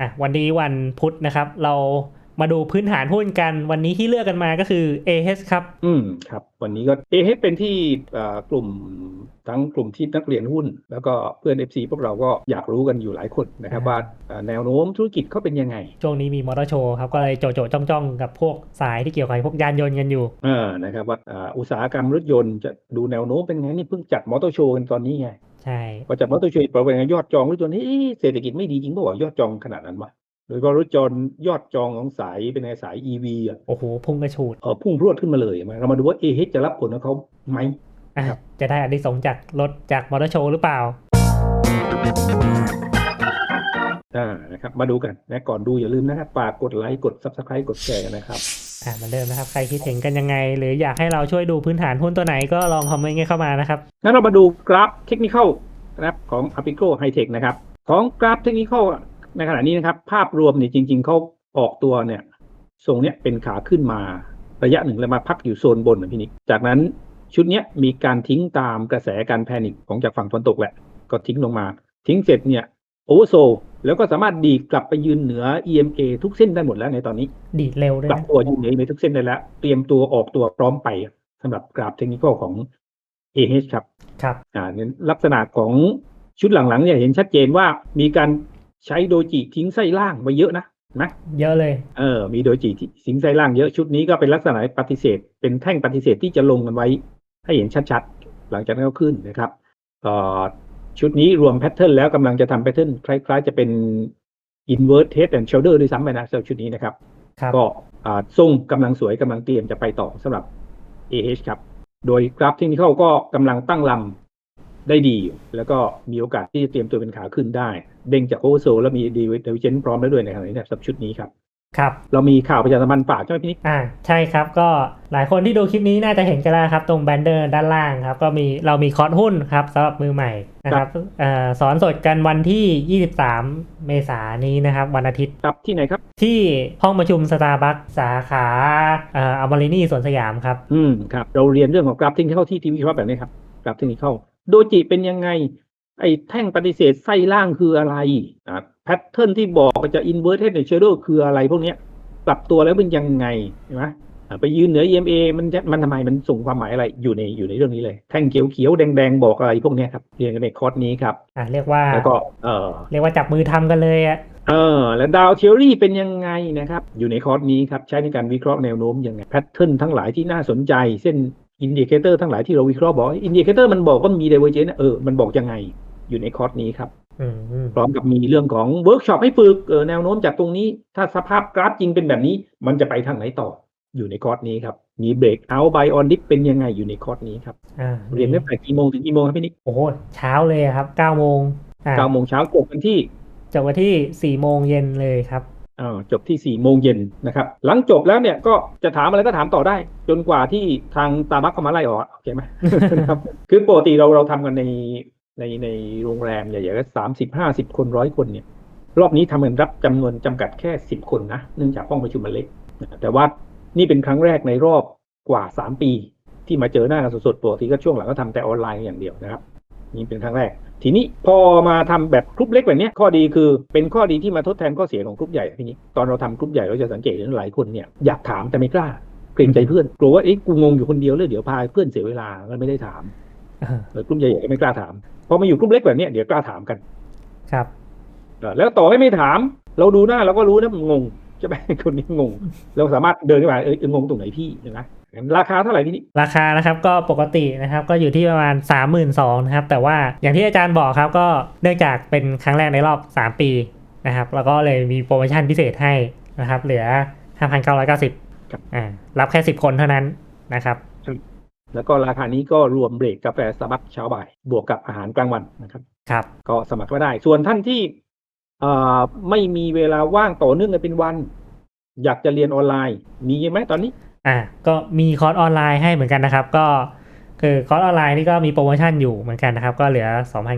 อะวันนี้วันพุธนะครับ เรามาดูพื้นฐานหุ้นกัน วันนี้ที่เลือกกันมาก็คือ AH ครับ อืมครับ วันนี้ก็เอเเป็นที่เอ่อกลุ่มทั้งกลุ่มที่นักเรียนหุ้น แล้วก็เพื่อน FC พวกเราก็อยากรู้กันอยู่หลายคนนะครับอ่าว่าเอ่อแนวโน้มธุรกิจเขาเป็นยังไง ช่วงนี้มีมอเตอร์โชว์ครับ ก็เลยโจโจจ้องจ้องๆกับพวกสายที่เกี่ยวกับพวกยานยนต์กันอยู่เออนะครับว่าอ่าอุตสาหกรรมรถยนต์จะดูแนวโน้มเป็นไงนี่เพิ่งจัดมอเตอร์โชว์กันตอนนี้ไง ใช่พอจัดมอเตอร์โชว์ปรากฏว่ายอดจองรถยนต์นี่เอ๊ะเศรษฐกิจไม่ดีจริงเปล่าวะยอดจองขนาดนั้นวะโดยเฉพาะรถยนต์ยอดจองของสายเป็นไงสาย EV อะโอ้โหพุ่งกระฉูดเออพุ่งพรวดขึ้นมาเลยมาเรามาดูว่าเอจะรับผลของเขาไหมอะครับจะได้อันที่สงส์จากรถจากมอเตอร์โชว์หรือเปล่าอ่านะครับมาดูกันนะก่อนดูอย่าลืมนะครับฝากกดไลค์กด Subscribe กดแชร์นะครับ อ่าเหมือนเดิมนะครับ ใครคิดเห็นกันยังไง หรืออยากให้เราช่วยดูพื้นฐานหุ้นตัวไหนก็ลองคอมเมนต์กันเข้ามานะครับ งั้นเรามาดูกราฟเทคนิคนะครับของ Apico High-Tech นะครับ ของกราฟเทคนิคในขณะนี้นะครับ ภาพรวมเนี่ยจริง ๆเขาออกตัวเนี่ยทรงเนี้ยเป็นขาขึ้นมาระยะหนึ่งแล้วมาพักอยู่โซนบนนะพี่นิก จากนั้นชุดเนี้ยมีการทิ้งตามกระแสการแพนิคของจากฝั่งตะวันตกแหละ ก็ทิ้งลงมา ทิ้งเสร็จเนี่ย โอเวอร์โซแล้วก็สามารถดีดกลับไปยืนเหนือ EMA ทุกเส้นได้หมดแล้วในตอนนี้ ดีดเร็วด้วยกลับนะตัวยืนเหนือ EMA ทุกเส้นได้แล้ว เตรียมตัวออกตัวพร้อมไปสำหรับกราฟเทคนิคของ AH ครับ ครับ อ่าเนี่ยลักษณะของชุดหลังๆเนี่ยเห็นชัดเจนว่ามีการใช้โดจิทิ้งไส้ล่างไว้เยอะนะนะเยอะเลย เออมีโดจิทิ้งไส้ล่างเยอะชุดนี้ก็เป็นลักษณะปฏิเสธ เป็นแท่งปฏิเสธที่จะลงกันไว้ ให้เห็นชัดๆ หลังจากนั้นก็ขึ้นนะครับเอ่อ ชุดนี้รวมแพทเทิร์นแล้วกำลังจะทำแพทเทิร์นคล้ายๆ จะเป็น invert head and shoulder ด้วยซ้ำไปนะสำหรับชุดนี้นะครับครับก็อ่าทรงกำลังสวยกำลังเตรียมจะไปต่อสำหรับ AH ครับ โดยกราฟเทคนิคก็กำลังตั้งลำได้ดีอยู่แล้วก็มีโอกาสที่จะเตรียมตัวเป็นขาขึ้นได้ เด้งจากโอเวอร์โซแล้วมีดีเวเจนพร้อมแล้วด้วยในขณะนี้นะครับสำหรับชุดนี้ครับ ครับเรามีข่าวประชาสัมพันธ์ฝากใช่ไหมพี่นิกอ่าใช่ครับก็หลายคนที่ดูคลิปนี้น่าจะเห็นกันแล้วครับ ตรงแบนเดอร์ด้านล่างครับ ก็มีเรามีคอร์สหุ้นครับสำหรับมือใหม่นะครับเอ่อสอนสดกันวันที่ 23 เมษายนนี้นะครับ วันอาทิตย์ครับที่ไหนครับ ที่ห้องประชุมสตาร์บัคสาขาเอ่ออมรินีสวนสยามครับ อืมครับ เราเรียนเรื่องของกราฟเทคนิคที่ทีวีครับแบบนี้ครับกราฟเทคนิคโดจิเป็นยังไง ไอ้แท่งปฏิเสธไส้ล่างคืออะไรอ่าแพทเทิร์นที่บอกจะ inverted and shadow คืออะไรพวกเนี้ยปรับตัวแล้วเป็นยังไงเห็นไหมอ่าไปยืนเหนือ EMA มันจะมันทำไมมันส่งความหมายอะไรอยู่ในอยู่ในเรื่องนี้เลย แท่งเขียวเขียวๆแดงแดงๆบอกอะไรพวกเนี้ยครับเรียนกันในคอร์สนี้ครับอ่าเรียกว่าแล้วก็เออเรียกว่าจับมือทำกันเลยอะเออ แล้วดาวเทอรี่เป็นยังไงนะครับ อยู่ในคอร์สนี้ครับ ใช้ในการวิเคราะห์แนวโน้มยังไงแพทเทิร์นทั้งหลายที่น่าสนใจ เส้นอินดิเคเตอร์ทั้งหลายที่เราวิเคราะห์บอกอินดิเคเตอร์มันบอกว่ามี d i v e r g e n c e เออมันบอกยังไง อยู่ในคอร์สนี้ครับอืมอืมพร้อมกับมีเรื่องของเวิร์กช็อปให้ฝึกเออแนวโน้มจากตรงนี้ ถ้าสภาพกราฟจริงเป็นแบบนี้ มันจะไปทางไหนต่ออยู่ในคอร์สนี้ครับมีเบรกเอาไบออนดิฟเป็นยังไงอยู่ในคอร์สนี้ครับอ่าเรียนตั้งแต่กี่โมงถึงกี่โมงครับพี่นิกโอ้โหเช้าเลยอะครับ9โมงอ่าเก้าโมงเช้าจบกันที่จบวันที่4โมงเย็นเลยครับอ่าจบที่สี่โมงเย็นนะครับ หลังจบแล้วเนี่ยก็จะถามอะไรก็ถามต่อได้ จนกว่าที่ทางตาบักเขามาไล่ออกโอเคไหมนะครับ คือปกติเราเราทำกันใน ในในโรงแรมใหญ่ๆก็สามสิบห้าสิบคนร้อยคนเนี่ย รอบนี้ทำกันรับจำนวนจำกัดแค่สิบคนนะเนื่องจากห้องประชุมมันเล็กนะแต่ว่านี่เป็นครั้งแรกในรอบกว่าสามปี ที่มาเจอหน้ากันสดๆปกติก็ช่วงหลังก็ทำแต่ออนไลน์อย่างเดียวนะครับ นี่เป็นครั้งแรก ทีนี้พอมาทำแบบกรุ๊ปเล็กแบบเนี้ยข้อดีคือเป็นข้อดีที่มาทดแทนข้อเสียของกรุ๊ปใหญ่อะพี่นี้ตอนเราทำกรุ๊ปใหญ่เราจะสังเกตเห็นหลายคนเนี่ยอยากถามแต่ไม่กล้าเกรงใจเพื่อนกลัวว่าเอ๊ะกูงงอยู่คนเดียวเลยเดี๋ยวพาเพื่อนเสียเวลาก็ไม่ได้ถามอ่าเออกรุ๊ปใหญ่ๆก็ไม่กล้าถาม พอมาอยู่กรุ๊ปเล็กแบบเนี้ยเดี๋ยวกล้าถามกัน ครับเออแล้วต่อให้ไม่ถาม เราดูหน้าเราก็รู้นะมันงงใช่ไหมคนนี้งง เราสามารถเดินขึ้นมาเออเอองงตรงไหนพี่เห็นไหมราคาเท่าไหร่พี่นี่ราคานะครับก็ปกตินะครับก็อยู่ที่ประมาณ 3 2 0 0 0นะครับแต่ว่าอย่างที่อาจารย์บอกครับก็เนื่องจากเป็นครั้งแรกในรอบ 3 ปีนะครับแล้วก็เลยมีโปรโมชั่นพิเศษให้นะครับเหลือ 5,990อ่ารับแค่ 10 คนเท่านั้นนะครับ แล้วก็ราคานี้ก็รวมเบรกกาแฟสตาร์บัคเช้าบ่าย บวกกับอาหารกลางวันนะครับ ครับ ก็สมัครก็ได้ ส่วนท่านที่เอ่อไม่มีเวลาว่างต่อเนื่องกันเป็นวัน อยากจะเรียนออนไลน์ มีไหมตอนนี้ อ่า ก็มีคอร์สออนไลน์ให้เหมือนกันนะครับ ก็คือคอร์สออนไลน์นี่ก็มีโปรโมชั่นอยู่เหมือนกันนะครับ ก็เหลือ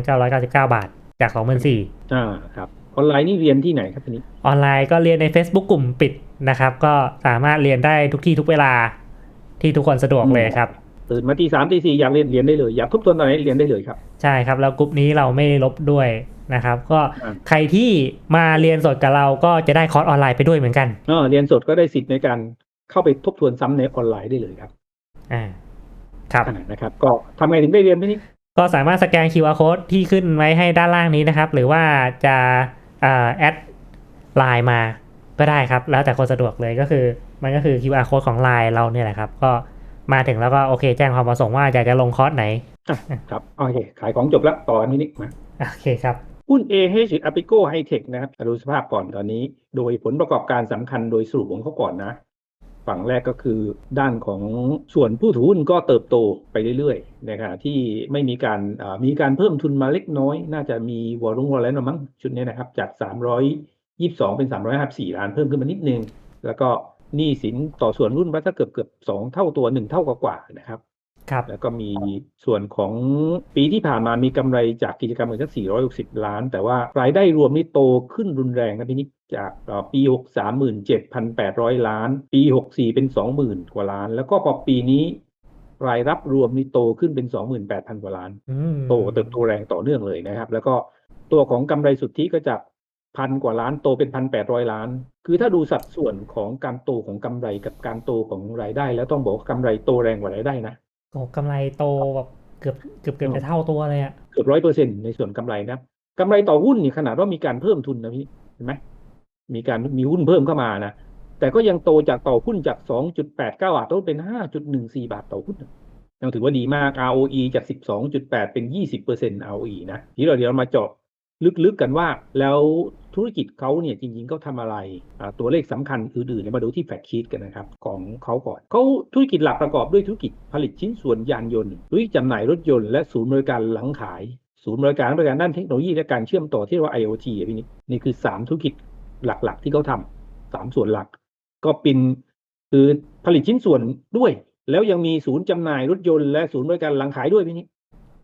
2,999 บาท จาก24,000อ่าครับออนไลน์นี่เรียนที่ไหนครับทีนี้ ออนไลน์ก็เรียนใน Facebook กลุ่มปิดนะครับ ก็สามารถเรียนได้ทุกที่ทุกเวลาที่ทุกคนสะดวกเลยครับ ตื่นมาตีสามตีสี่อยากเรียนเรียนได้เลย อยากทบทวนตอนไหนเรียนได้เลยครับ ใช่ครับ แล้วกลุ่มนี้เราไม่ลบด้วยนะครับ ก็อ่าใครที่มาเรียนสดกับเราก็จะได้คอร์สออนไลน์ไปด้วยเหมือนกันเออเรียนสดก็ได้สิทธิ์ในการเข้าไปทบทวนซ้ำในออนไลน์ได้เลยครับอ่าครับอ่านะครับ ก็ทำไงถึงได้เรียนพี่นิกก็สามารถสแกน QR code ที่ขึ้นไว้ให้ด้านล่างนี้นะครับ หรือว่าจะอ่าแอดไลน์มาก็ได้ครับ แล้วแต่คนสะดวกเลยก็คือ มันก็คือ QR code ของไลน์เราเนี่ยแหละครับ ก็ มาถึงแล้วก็โอเค แจ้งความประสงค์ว่าอยากจะลงคอร์สไหนครับโอเค ขายของจบแล้วต่อพี่นิกมาโอเคครับหุ้น AH หรือ Apico High-Tech นะครับดูสภาพก่อนตอนนี้ โดยผลประกอบการสำคัญโดยสรุปของเขาก่อนนะ ฝั่งแรกก็คือด้านของส่วนผู้ถือหุ้นก็เติบโตไปเรื่อยๆนะครับที่ไม่มีการอ่ามีการเพิ่มทุนมาเล็กน้อย น่าจะมีวอลุ่มวอลเลนมั้งชุดนี้นะครับ จาก 322 เป็น 354 ล้านเพิ่มขึ้นมานิดนึง แล้วก็ หนี้สินต่อส่วนรุ่นว่าถ้าเกือบเกือบสองเท่าตัวหนึ่งเท่ากว่าๆนะครับครับแล้วก็มีส่วนของปีที่ผ่านมามีกำไรจากกิจกรรมเงินสัก460 ล้าน แต่ว่ารายได้รวมนี่โตขึ้นรุนแรงนะพี่นิกจากเอ่อปี 6 37,800 ล้าน ปี 64 เป็น 20,000 กว่าล้าน แล้วก็พอปีนี้ รายรับรวมนี่โตขึ้นเป็น 28,000 กว่าล้านอืมโตเติบโตแรงต่อเนื่องเลยนะครับ แล้วก็ตัวของกำไรสุทธิก็จาก พันกว่าล้านโตเป็นพันแปดร้อยล้าน คือถ้าดูสัดส่วนของการโตของกำไรกับการโตของรายได้ แล้วต้องบอกว่ากำไรโตแรงกว่ารายได้นะโอ้กำไรโตแบบเกือบเกือบเกือบจะเท่าตัวเลยอะเกือบร้อยเปอร์เซ็นในส่วนกำไรนะกำไรต่อหุ้นนี่ขนาดว่ามีการเพิ่มทุนนะพี่เห็นไหมมีการมีหุ้นเพิ่มเข้ามานะแต่ก็ยังโตจากต่อหุ้นจาก2.89บาทโตเป็น5.14บาทต่อหุ้นยังถือว่าดีมาก ROE จาก 12.8 เป็น 20% ROE นะ ทีนี้เราเดี๋ยวเรามาเจาะ ลึกๆกันว่าแล้วธุรกิจเขาเนี่ยจริงๆเขาทำอะไร ตัวเลขสำคัญอื่นๆเนี่ยมาดูที่แฟกชีตกันนะครับของเขาก่อนเขาธุรกิจหลักประกอบด้วยธุรกิจผลิตชิ้นส่วนยานยนต์ธุรกิจจำหน่ายรถยนต์และศูนย์บริการหลังขาย ศูนย์บริการบริการด้านเทคโนโลยีและการเชื่อมต่อที่เรียกว่า IoT อะพี่นิกนี่คือ 3 ธุรกิจหลักๆ ที่เขาทำสามส่วนหลัก ก็เป็นคือผลิตชิ้นส่วนด้วย แล้วยังมีศูนย์จำหน่ายรถยนต์และศูนย์บริการหลังขายด้วยพี่นิก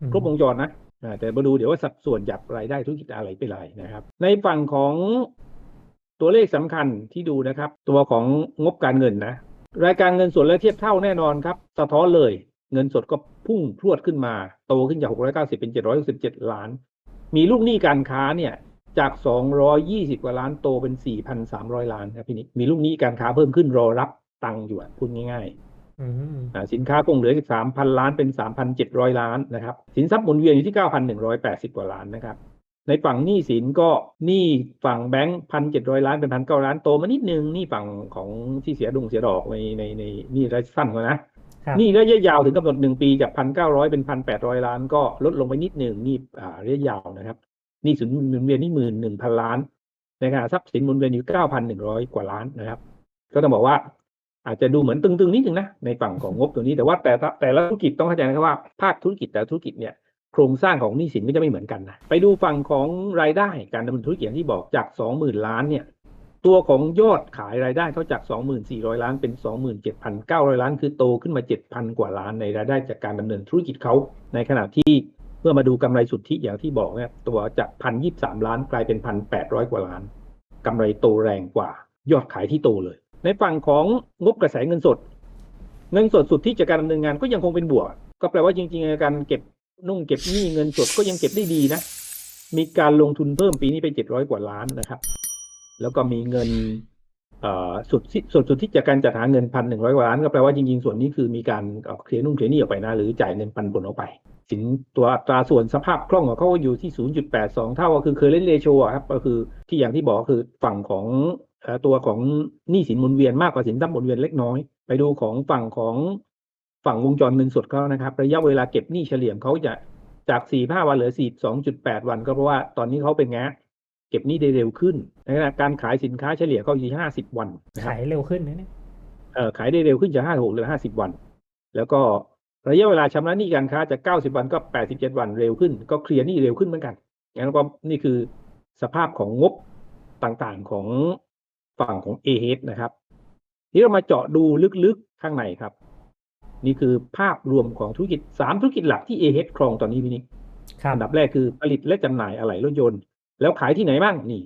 อืมครบวงจรนะ แต่มาดูเดี๋ยวว่าสัดส่วนจากรายได้ธุรกิจอะไรเป็นไรนะครับ ในฝั่งของตัวเลขสำคัญที่ดูนะครับ ตัวของงบการเงินนะ รายการเงินสดและเทียบเท่าแน่นอนครับ สะท้อนเลย เงินสดก็พุ่งพรวดขึ้นมา โตขึ้นจาก 690 เป็น 767 ล้าน มีลูกหนี้การค้าเนี่ยจาก 220 กว่าล้านโตเป็น 4,300 ล้านครับพี่นิกมีลูกหนี้การค้าเพิ่มขึ้นรอรับตังค์อยู่พูดง่ายๆ สินค้าคงเหลืออีก3,000ล้านเป็น3,700ล้านนะครับ สินทรัพย์หมุนเวียนอยู่ที่9,180กว่าล้านนะครับ ในฝั่งหนี้สินก็หนี้ฝั่งแบงก์1,700ล้านเป็น1,900ล้านโตมานิดนึงหนี้ฝั่งของที่เสียดงเสียดอกในในในหนี้ระยะสั้นกว่านะครับหนี้ระยะยาวถึงกำหนด1ปีจาก1,900เป็น1,800ล้านก็ลดลงไปนิดหนึ่งหนี้อ่าระยะยาวนะครับหนี้สินหมุนเวียนนี่หมื่นหนึ่งพันล้านในขณะทรัพย์สินหมุนเวียนอยู่9,100กว่าล้านนะครับ ก็ต้องบอกว่า อาจจะดูเหมือนตึงๆนิดนึงนะในฝั่งของงบตัวนี้แต่ว่าแต่แต่ละธุรกิจต้องเข้าใจนะครับว่าภาคธุรกิจแต่ละธุรกิจเนี่ยโครงสร้างของหนี้สินก็จะไม่เหมือนกันนะไปดูฝั่งของรายได้การดำเนินธุรกิจที่บอกจาก 20,000 ล้านเนี่ยตัวของยอดขายรายได้เขาจาก 24,000ล้านเป็น 27,900 ล้าน คือโตขึ้นมา 7,000 กว่าล้านในรายได้จากการดำเนินธุรกิจเขาในขณะที่เมื่อมาดูกำไรสุทธิอย่างที่บอกเนี่ยตัวจาก 1,023 ล้านกลายเป็น 1,800 กว่าล้านกำไรโตแรงกว่ายอดขายที่โตเลย ในฝั่งของงบกระแสเงินสด เงินสดสุดที่จากการดำเนินงานก็ยังคงเป็นบวก ก็แปลว่าจริงๆการเก็บนุ่งเก็บหนี้เงินสดก็ยังเก็บได้ดีนะ มีการลงทุนเพิ่มปีนี้ไปเจ็ดร้อยกว่าล้านนะครับ แล้วก็มีเงินสุดสุดสุดที่จากการจัดหาเงินพันหนึ่งร้อยกว่าล้านก็แปลว่าจริงๆส่วนนี้คือมีการเคลียร์นุ่งเคลียร์หนี้ออกไปนะ หรือจ่ายเงินปันผลออกไป สินตัวอัตราส่วนสภาพคล่องของเขาก็อยู่ที่ 0.82 เท่าก็คือเคยเล่นเรโชครับก็คือที่อย่างที่บอกคือฝั่งของ ตัวของหนี้สินหมุนเวียนมากกว่าสินทรัพย์หมุนเวียนเล็กน้อย ไปดูของฝั่งของฝั่งวงจรเงินสดเขานะครับ ระยะเวลาเก็บหนี้เฉลี่ยเขาจะจาก4-5วันเหลือ42.8วัน ก็เพราะว่าตอนนี้เขาเป็นไงเก็บหนี้ได้เร็วขึ้นในขณะการขายสินค้าเฉลี่ยเขาอยู่ที่50วันนะครับขายเร็วขึ้นนะเนี่ยเอ่อขายได้เร็วขึ้นจาก56เหลือ50วัน แล้วก็ระยะเวลาชำระหนี้การค้าจาก90วันก็87วันเร็วขึ้น ก็เคลียร์หนี้เร็วขึ้นเหมือนกันงั้นก็นี่คือสภาพของงบต่างๆของ ฝั่งของ a h นะครับทีนี้เรามาเจาะดูลึกๆข้างในครับ นี่คือภาพรวมของธุรกิจ3ธุรกิจหลักที่ a h ครองตอนนี้พี่นิกครับอันดับแรกคือผลิตและจำหน่ายอะไหล่รถยนต์ แล้วขายที่ไหนบ้างนี่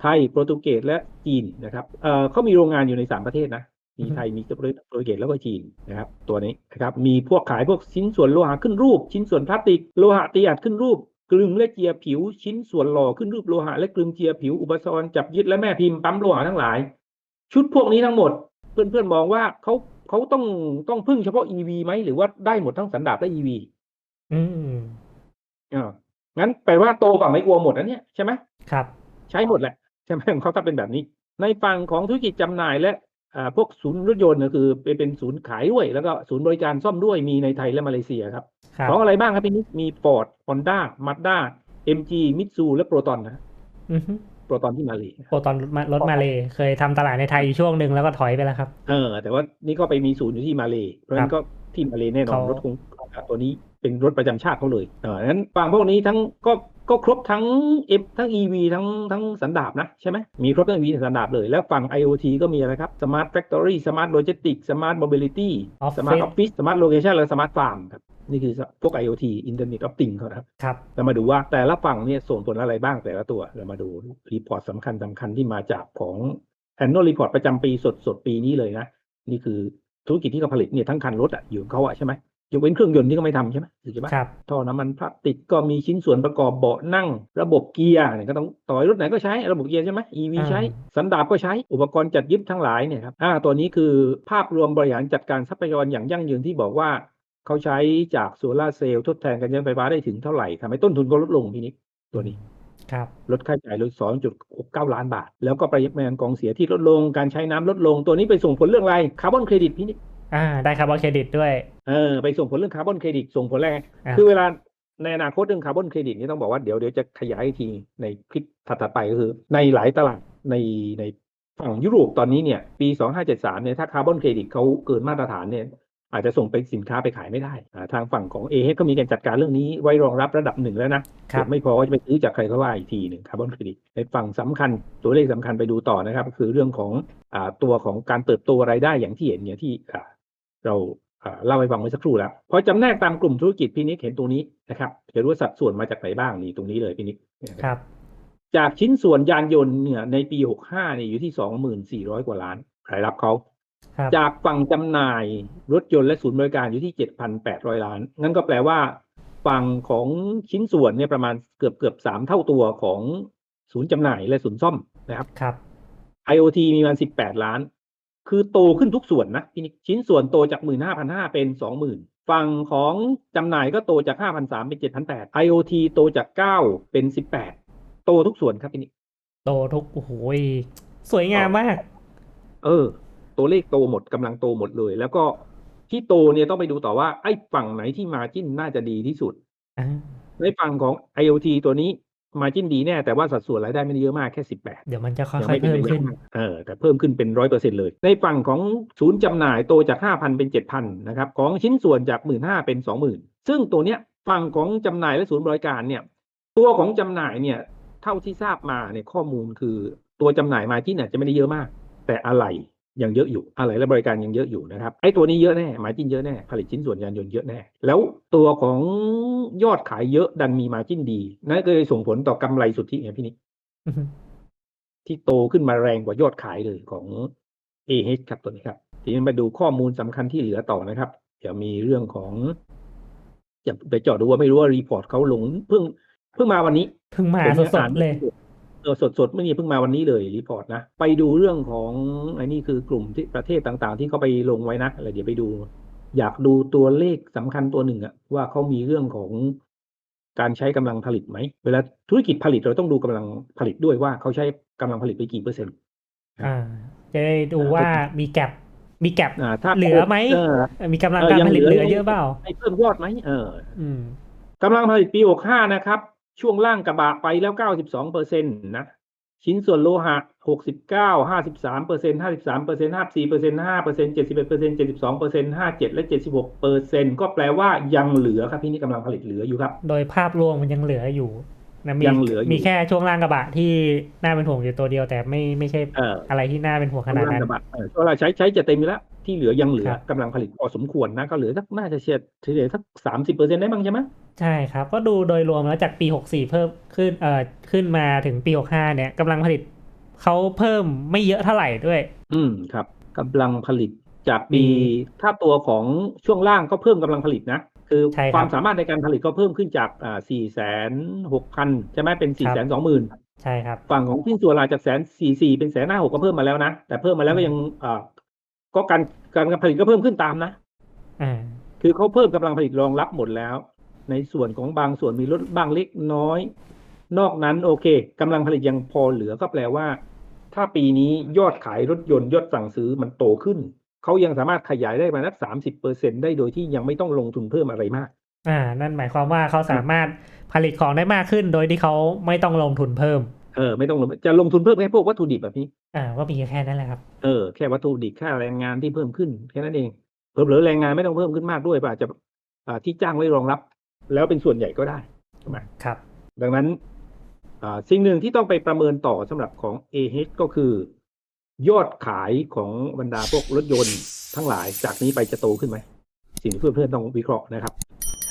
ไทยโปรตุเกสและจีนนะครับเอ่อเขามีโรงงานอยู่ใน3ประเทศนะมีอือฮึไทยมีโปรตุเกสแล้วก็จีนนะครับ ตัวนี้นะครับ มีพวกขายพวกชิ้นส่วนโลหะขึ้นรูป ชิ้นส่วนพลาสติกโลหะตีอัดขึ้นรูป กลึงและเจียผิวชิ้นส่วนหล่อขึ้นรูปโลหะและกลึงเจียผิวอุปกรณ์จับยึดและแม่พิมพ์ปั๊มโลหะทั้งหลาย ชุดพวกนี้ทั้งหมด เพื่อนๆมองว่าเขาเขาต้องต้องพึ่งเฉพาะ EV ไหมหรือว่าได้หมดทั้งสันดาปและ EV อืมอ่างั้นแปลว่าโตฝั่งไม่กลัวหมดนะเนี่ยใช่ไหมครับ ใช้หมดแหละใช่ไหมของเขาถ้าเป็นแบบนี้ ในฝั่งของธุรกิจจำหน่ายและ อ่าพวกศูนย์รถยนต์ก็คือเป็นเป็นศูนย์ขายด้วย แล้วก็ศูนย์บริการซ่อมด้วยมีในไทยและมาเลเซียครับ ครับของอะไรบ้างครับพี่นิกมี Ford Honda Mazda MG Mitsu และ Proton นะอือฮึ Proton ที่มาเลยโปรตอนรถมารถมาเลยเคยทำตลาดในไทยอยู่ช่วงหนึ่งแล้วก็ถอยไปแล้วครับ เออ แต่ว่านี่ก็ไปมีศูนย์อยู่ที่มาเลยเพราะฉะนั้นก็ที่มาเลยแน่นอนเขารถคงตัวนี้เป็นรถประจำชาติเขาเลยเออนั้นฝั่งพวกนี้ทั้งก็ ก็ครบทั้ง F ทั้ง EV ทั้งทั้งสันดาปนะใช่ไหมมีครบทั้ง EV ทั้งสันดาปเลย แล้วฝั่ง IoT ก็มีอะไรครับ Smart Factory Smart Logistics Smart Mobility Office Smart Office Smart Location และ Smart Farm ครับนี่คือพวก IoT Internet of Things เขานะครับครับ เรามาดูว่าแต่ละฝั่งเนี่ยส่งผลอะไรบ้างแต่ละตัว เรามาดูรีพอร์ตสำคัญสำคัญที่มาจากของ annual report ประจำปีสดสดๆปีนี้เลยนะ นี่คือธุรกิจที่เขาผลิตเนี่ยทั้งคันรถอะอยู่ของเขาอะใช่ไหม ยกเว้นเครื่องยนต์ที่เขาไม่ทำใช่ไหมถูกใช่ไหมครับท่อน้ำมันพลาสติกก็มีชิ้นส่วนประกอบเบาะนั่ง ระบบเกียร์เนี่ยก็ต้องต่อยรถไหนก็ใช้ระบบเกียร์ใช่ไหม EV อ่าใช้สันดาปก็ใช้อุปกรณ์จัดยึดทั้งหลายเนี่ยครับอ่าตัวนี้คือภาพรวมบริหารจัดการทรัพยากรอย่างยั่งยืนที่บอกว่าเขาใช้จากโซลาร์เซลล์ทดแทนการใช้ไฟฟ้าได้ถึงเท่าไหร่ทำให้ต้นทุนก็ลดลงพี่นิกตัวนี้ครับลดค่าใช้จ่ายลด2.69ล้านบาท แล้วก็ประหยัดแมนกองเสียที่ลดลงการใช้น้ำลดลง ตัวนี้ไปส่งผลเรื่องอะไรคาร์บอนเครดิตพี่นิก อ่าได้คาร์บอนเครดิตด้วยเออไปส่งผลเรื่องคาร์บอนเครดิตส่งผลอะไรอ่าคือเวลาในอนาคตเรื่องคาร์บอนเครดิตนี่ต้องบอกว่าเดี๋ยวเดี๋ยวจะขยายอีกทีในคลิปถัดๆไปก็คือ ในหลายตลาดในในฝั่งยุโรปตอนนี้เนี่ยปี 2573เนี่ยถ้าคาร์บอนเครดิตเขาเกินมาตรฐานเนี่ยอาจจะส่งไปสินค้าไปขายไม่ได้อ่าทางฝั่งของเอเก็มีการจัดการเรื่องนี้ไว้รองรับระดับหนึ่งแล้วนะครับเกิดไม่พอก็จะไปซื้อจากใครก็ว่าอีกทีหนึ่งคาร์บอนเครดิตในฝั่งสำคัญ ตัวเลขสำคัญไปดูต่อนะครับก็คือเรื่องของอ่าตัวของการเติบโตรายได้อย่างที่เห็นเนี่ยที่อ่า เราอ่าเล่าให้ฟังเมื่อสักครู่แล้วพอจำแนกตามกลุ่มธุรกิจพี่นิกเห็นตรงนี้นะครับจะรู้ว่าสัดส่วนมาจากไหนบ้างนี่ตรงนี้เลยพี่นิกครับ จากชิ้นส่วนยานยนต์เนี่ยในปี65เนี่ยอยู่ที่24,000กว่าล้านรายรับเขาครับจากฝั่งจำหน่ายรถยนต์และศูนย์บริการอยู่ที่7,800ล้าน งั้นก็แปลว่าฝั่งของชิ้นส่วนเนี่ยประมาณเกือบเกือบสามเท่าตัวของศูนย์จำหน่ายและศูนย์ซ่อมนะครับครับ IoT มีประมาณ18ล้าน คือโตขึ้นทุกส่วนนะพี่นิกชิ้นส่วนโตจาก15,500เป็น20,000ฝั่งของจำหน่ายก็โตจาก5,300เป็น7,800 IoT โตจาก9เป็น18โตทุกส่วนครับพี่นิกโตทุกโอ้โหยสวยงามมาก เออ ตัวเลขโตหมดกำลังโตหมดเลย แล้วก็ที่โตเนี่ยต้องไปดูต่อว่าไอ้ฝั่งไหนที่มาจิ้นน่าจะดีที่สุดอ่าในฝั่งของ IoT ตัวนี้ มาจิ้นดีแน่แต่ว่าสัดส่วนรายได้ไม่ได้เยอะมากแค่18เดี๋ยวมันจะค่ยังอยไม่ๆเป็นเพิ่มไปขึ้นมากเออแต่เพิ่มขึ้นเป็นร้อยเปอร์เซ็นเลย ในฝั่งของศูนย์จำหน่ายโตจาก5,000เป็น7,000นะครับของชิ้นส่วนจาก15,000เป็น20,000ซึ่งตัวเนี้ยฝั่งของจำหน่ายและศูนย์บริการเนี่ย ตัวของจำหน่ายเนี่ยเท่าที่ทราบมาเนี่ยข้อมูลคือตัวจำหน่ายมาจิ้นอาจจะไม่ได้เยอะมาก แต่อะไร ยังเยอะอยู่อะไรและบริการยังเยอะอยู่นะครับไอ้ตัวนี้เยอะแน่มาจิ้นเยอะแน่ผลิตชิ้นส่วนยานยนต์เยอะแน่แล้วตัวของยอดขายเยอะดันมีมาจิ้นดีนั่นก็เลยส่งผลต่อกำไรสุทธิไงพี่นิกอือฮึที่โตขึ้นมาแรงกว่ายอดขายเลยของ AH ครับตัวนี้ครับ ทีนี้มาดูข้อมูลสำคัญที่เหลือต่อนะครับจะมีเรื่องของจะไปเจาะดูว่าไม่รู้ว่ารีพอร์ตเขาลงเพิ่งเพิ่งมาวันนี้เพิ่งมาผมสยังอ่าดนๆเลยเออสดสดๆไม่มีเพิ่งมาวันนี้เลยรีพอร์ตนะ ไปดูเรื่องของไอ้นี่คือกลุ่มที่ประเทศต่างๆ ที่เขาไปลงไว้นะอะไรเดี๋ยวไปดู อยากดูตัวเลขสำคัญตัวหนึ่งอะว่าเขามีเรื่องของการใช้กำลังผลิตไหม เวลาธุรกิจผลิตเราต้องดูกำลังผลิตด้วยว่าเขาใช้กำลังผลิตไปกี่เปอร์เซ็นต์อ่าจะได้ดูว่ามีแกลบมีแกลบอ่าถ้าเหลือไหมเออมีกำลังเออการยังผลิตเหเหลืลืออเยอะเปล่าให้เพิ่มยอดไหมเอออืมกำลังผลิตปี65นะครับ ช่วงล่างกระบะไปแล้ว 92เปอร์เซ็นต์นะ ชิ้นส่วนโลหะ 69 53เปอร์เซ็นต์53เปอร์เซ็นต์54เปอร์เซ็นต์5เปอร์เซ็นต์71เปอร์เซ็นต์72เปอร์เซ็นต์57 และ 76เปอร์เซ็นต์ก็แปลว่ายังเหลือครับพี่นี่กำลังผลิตเหลืออยู่ครับ โดยภาพรวมมันยังเหลืออยู่นะมียังเหลืออยู่มีแค่ช่วงล่างกระบะที่น่าเป็นห่วงอยู่ตัวเดียวแต่ไม่ไม่ใใช่เอออะไรที่น่าเป็นห่วงขนาดกำลันั้นกระบะเออเวลาใช้ใช้จะเต็มอยู่แล้ว ที่เหลือยังเหลือครับกำลังผลิตพอสมควรนะ ก็เหลือสักน่าจะเฉียดเฉลี่ยสัก30เปอร์เซ็นต์ได้บ้างใช่ไหมใช่ครับ ก็ดูโดยรวมแล้วจากปี64เพิ่มขึ้นเอ่อขึ้นมาถึงปี65เนี่ยกำลังผลิตเขาเพิ่มไม่เยอะเท่าไหร่ด้วย อืมครับกำลังผลิตจากปีมีถ้าตัวของช่วงล่างก็เพิ่มกำลังผลิตนะคือใช่ครับความสามารถในการผลิตก็เพิ่มขึ้นจากอ่าสี่แสนหกพันใช่ไหมเป็นสี่แสนสองหมื่นใช่ครับ ฝั่งของชิ้นส่วนลายจากแสนสี่สี่เป็นแสนห้าหกก็เพิ่มมาแล้วนะ แต่เพิ่มมาแล้วก็ยังอ่า ก็การการผลิตก็เพิ่มขึ้นตามนะอ่าคือเขาเพิ่มกำลังผลิตรองรับหมดแล้ว ในส่วนของบางส่วนมีลดบ้างเล็กน้อย นอกนั้นโอเคกำลังผลิตยังพอเหลือก็แปลว่า ถ้าปีนี้ยอดขายรถยนต์ยอดสั่งซื้อมันโตขึ้นเขายังสามารถขยายได้ประมาณสามสิบเปอร์เซ็นได้โดยที่ยังไม่ต้องลงทุนเพิ่มอะไรมาก อ่า นั่นหมายความว่าเขาสามารถผลิตของได้มากขึ้น โดยที่เขาไม่ต้องลงทุนเพิ่ม เออไม่ต้องลงจะลงทุนเพิ่มแค่พวกวัตถุดิบแบบนี้อ่าก็มีแค่นั้นแหละครับเออแค่วัตถุดิบค่าแรงงานที่เพิ่มขึ้นแค่นั้นเองเพิ่มหรือแรงงานไม่ต้องเพิ่มขึ้นมากด้วยป่ะอาจจะอ่าที่จ้างไว้รองรับ แล้วเป็นส่วนใหญ่ก็ได้ครับ ดังนั้นอ่าสิ่งหนึ่งที่ต้องไปประเมินต่อสำหรับของ AH ก็คือ ยอดขายของบรรดาพวกรถยนต์ทั้งหลายจากนี้ไปจะโตขึ้นไหมสิ่งที่เพื่อนๆต้องวิเคราะห์นะครับ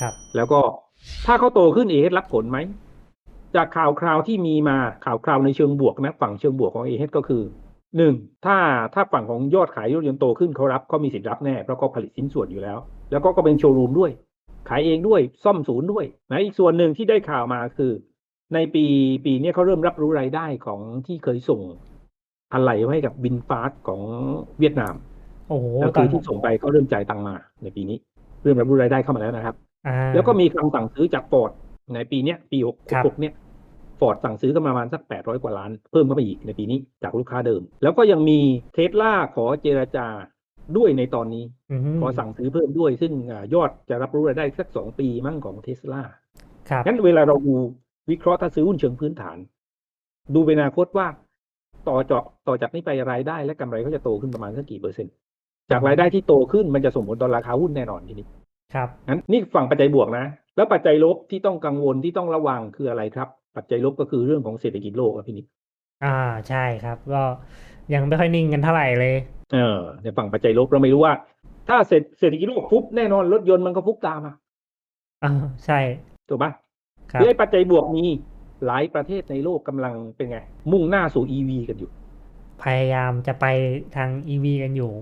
ครับ แล้วก็ถ้าเขาโตขึ้น AH รับผลไหม จากข่าวคราวที่มีมาข่าวคราวในเชิงบวกนะฝั่งเชิงบวกของ AH ก็คือหนึ่งถ้าถ้าฝั่งของยอดขายรถยนต์โตขึ้นเขารับเขามีสิทธิ์รับแน่เพราะเขาผลิตชิ้นส่วนอยู่แล้ว แล้วก็ก็เป็นโชว์รูมด้วย ขายเองด้วยซ่อมศูนย์ด้วยนะอีกส่วนหนึ่งที่ได้ข่าวมาคือ ในปีปีเนี้ยเขาเริ่มรับรู้รายได้ของที่เคยส่งอะไรไว้ให้กับบินฟาสของเวียดนามโอ้โหก็ตอคืนอที่ส่งไปเขาเริ่มจ่ายตังค์มาในปีนี้ เริ่มรับรู้รายได้เข้ามาแล้วนะครับอ่าแล้วก็มีคำสั่งซื้อจากฟอร์ด ในปีเนี้ยปีหกครับหกเนี่ยฟอร์ดสั่งซื้อกันมาประมาณสักแปดร้อยกว่าล้าน เพิ่มเข้าไปอีกในปีนี้จากลูกค้าเดิม แล้วก็ยังมีเทสลาขอเจรจาด้วยในตอนนี้อืมขอสั่งซื้อเพิ่มด้วย ซึ่งอ่ายอดจะรับรู้รายได้สักสองปีมั่งของเทสลาครับงั้นเวลาเราดูวิเคราะห์ถ้าซื้อหุ้นเชิงพื้นฐาน ดูเป็นอนาคตว่า ต่อเจาะต่อจากนี้ไปรายได้และกำไรเขาจะโตขึ้นประมาณสักกี่เปอร์เซ็นต์ จากรายได้ที่โตขึ้นมันจะส่งผลต่อราคาหุ้นแน่นอนทีนี้ ครับงั้นนี่ฝั่งปัจจัยบวกนะ แล้วปัจจัยลบที่ต้องกังวลที่ต้องระวังคืออะไรครับ ปัจจัยลบก็คือเรื่องของเศรษฐกิจโลกอะพี่นิดอ่าใช่ครับ ก็ยังไม่ค่อยนิ่งกันเท่าไหร่เลย เออในฝั่งปัจจัยลบเราไม่รู้ว่า ถ้าเศรษเศรษฐกิจโลกฟุบแน่นอนรถยนต์มันก็ฟุบตามมาอ่าใช่ถูกปะครับที่ไอ้ปัจจัยบวกมีหลายประเทศในโลกกำลังเป็นไง มุ่งหน้าสู่ EV กันอยู่ พยายามจะไปทาง EV กันอยู่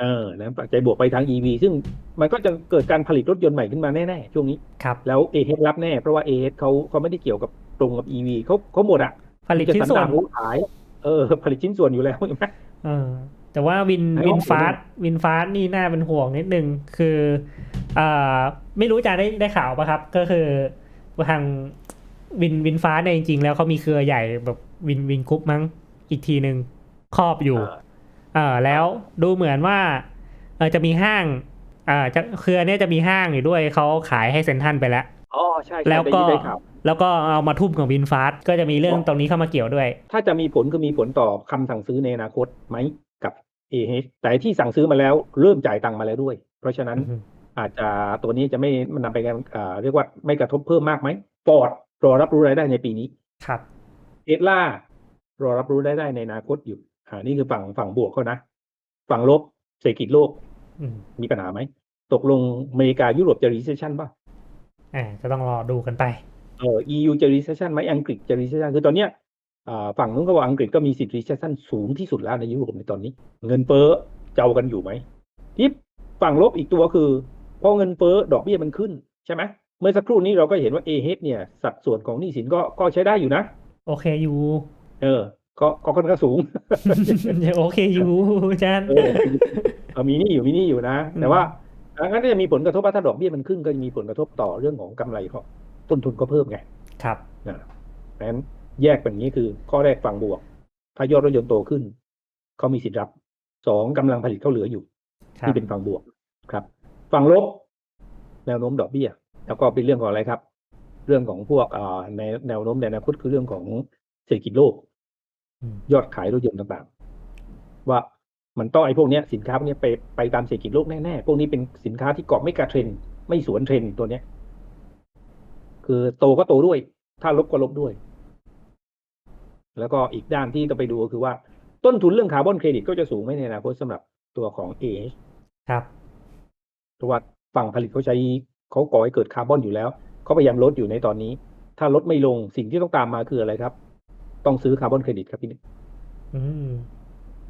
เออนะปัจจัยบวกไปทาง EV ซึ่งมันก็จะเกิดการผลิตรถยนต์ใหม่ขึ้นมาแน่ๆ ช่วงนี้ครับแล้ว AH รับแน่ เพราะว่า AH เขาเขาไม่ได้เกี่ยวกับตรงกับ EV เขาเขาหมดอะ ผลิตชิ้นส่วนจะสัดาขายเออผลิตชิ้นส่วนอยู่แล้วใช่ไหมเออแต่ว่าวินไหนวินบอกฟาสหน่อยวินฟาสนี่น่าเป็นห่วงนิดนึงคืออ่าไม่รู้จะได้ได้ข่าวปะครับ ก็คือทางวินวินฟาสเนี่ยจริงๆ แล้วเขามีเครือใหญ่แบบวินวินกรุ๊ปมั้งอีกทีหนึ่งครอบอยู่เออแล้วดูเหมือนว่าเออจะมีห้างอ่าจะเครือเนี่ยจะมีห้างอยู่ด้วยเขาขายให้เซนทรันไปแล้วอ๋อใช่ใช่แล้วก็ได้ยินได้ข่าวแล้วก็เอามาทุ่มกับวินฟาสก็จะมีเรื่องตรงนี้เข้ามาเกี่ยวด้วย ถ้าจะมีผลก็มีผลต่อคำสั่งซื้อในอนาคตไหมกับ AH แต่ที่สั่งซื้อมาแล้วเริ่มจ่ายตังค์มาแล้วด้วย เพราะฉะนั้นอืมอาจจะตัวนี้จะไม่มันนำไปการอ่าเรียกว่าไม่กระทบเพิ่มมากไหมฟอร์ดรอรับรู้รายได้ในปีนี้ ครับเทสลารอรับรู้รายได้ในอนาคตอยู่ อ่านี่คือฝั่งฝั่งบวกเขานะ ฝั่งลบเศรษฐกิจโลกอืมมีปัญหาไหม ตกลงอเมริกายุโรปจะ recession ป่ะอ่าจะต้องรอดูกันไปเออ EU จะ recession ไหมอังกฤษจะ recession คือตอนเนี้ยอ่าฝั่งนู้นก็บอกอังกฤษก็มีสิทธิ์ recession สูงที่สุดแล้วในยุโรปในตอนนี้ เงินเฟ้อจะเอากันอยู่ไหมที่ฝั่งลบอีกตัวคือพอเงินเฟ้อดอกเบี้ยมันขึ้นใช่ไหมเมื่อสักครู่นี้เราก็เห็นว่า a h เนี่ย สัดส่วนของหนี้สินก็ก็ใช้ได้อยู่นะ โอเคอยู่ เออ ก็ก็ค่อนข้างสูงยังโอเคอยู่อาจารย์เออเออมีหนี่อยู่มีหนี่อยู่นะอืมแต่ว่าอะงั้นก็จะมีผลกระทบว่าถ้าดอกเบี้ยมันขึ้นก็จะมีผลกระทบต่อเรื่องของกำไรเขาต้นทุนก็เพิ่มไง ครับนะดังนั้นแยกเป็นอย่างนี้คือข้อแรกฝั่งบวก ถ้ายอดรถยนต์โตขึ้น เขามีสิทธิ์รับ สองกำลังผลิตเขาเหลืออยู่ครับที่เป็นฝั่งบวกครับ ฝั่งลบ แนวโน้มดอกเบี้ย แล้วก็เป็นเรื่องของอะไรครับ เรื่องของพวกอ่าในแนวโน้มในอนาคตคือเรื่องของเศรษฐกิจโลกอืม ยอดขายรถยนต์ต่างๆ ว่ามันต้องไอ้พวกเนี้ยสินค้าพวกเนี้ยไปไปตามเศรษฐกิจโลกแน่ๆ พวกนี้เป็นสินค้าที่เกาะไม่กระเทรนด์ไม่สวนเทรนด์ตัวเนี้ย คือโตก็โตด้วย ถ้าลบก็ลบด้วย แล้วก็อีกด้านที่ต้องไปดูก็คือว่า ต้นทุนเรื่องคาร์บอนเครดิตก็จะสูงไหมในอนาคตสำหรับตัวของ AH ครับเพราะว่าฝั่งผลิตเขาใช้เขาก่อให้เกิดคาร์บอนอยู่แล้วเขาพยายามลดอยู่ในตอนนี้ ถ้าลดไม่ลงสิ่งที่ต้องตามมาคืออะไรครับ ต้องซื้อคาร์บอนเครดิตครับพี่นิดอืม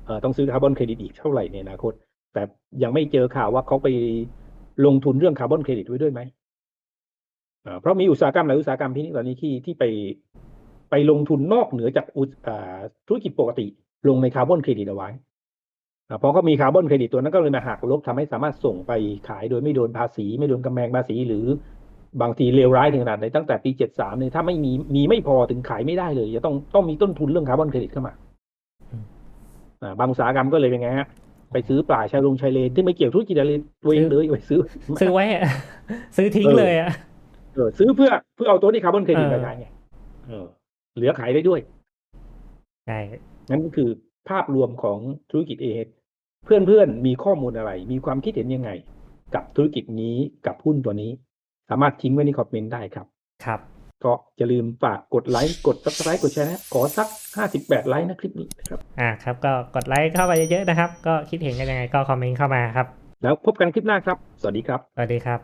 เอ่อต้องซื้อคาร์บอนเครดิตอีกเท่าไหร่ในอนาคต แต่ยังไม่เจอข่าวว่าเขาไปลงทุนเรื่องคาร์บอนเครดิตไว้ด้วยไหมอ่าเพราะมีอุตสาหกรรมหลายอุตสาหกรรมที่นี่ตอนนี้ที่ที่ไปไปลงทุนนอกเหนือจากอุตอ่าธุรกิจปกติ ลงในคาร์บอนเครดิตเอาไว้อ่าพอเขามีคาร์บอนเครดิตตัวนั้นก็เลยมาหักลบทำให้สามารถส่งไปขายโดยไม่โดนภาษี ไม่โดนกำแพงภาษีหรือ บางทีเลวร้ายถึงขนาดไหนตั้งแต่ปี73เนี่ยถ้าไม่มีมีไม่พอถึงขายไม่ได้เลย จะต้องต้องมีต้นทุนเรื่องคาร์บอนเครดิตเข้ามาอืมอ่าบางอุตสาหกรรมก็เลยเป็นไงฮะไปซื้อป่าชายลงชายเลนที่ไม่เกี่ยวธุรกิจอะไรตัวเองเลยไปซื้อ ซื้อไว้อะซื้อทิ้งเออเลยอะเออซื้อเพื่อเพื่อเอาตัวที่คาร์บอนเครดิตเออมาขายไงเออ เหลือขายได้ด้วยใช่นั่นก็คือภาพรวมของธุรกิจเอเพื่อนเพื่อนๆมีข้อมูลอะไร มีความคิดเห็นยังไง กับธุรกิจนี้กับหุ้นตัวนี้ สามารถทิ้งไว้ในคอมเมนต์ได้ครับ ครับ ก็อย่าลืมฝากกดไลค์กด subscribe กดแชร์นะขอสัก 58 ไลค์นะคลิปนี้นะครับอ่าครับ ก็กดไลค์เข้าไปเยอะๆนะครับ ก็คิดเห็นกันยังไงก็คอมเมนต์เข้ามาครับ แล้วพบกันคลิปหน้าครับ สวัสดีครับ สวัสดีครับ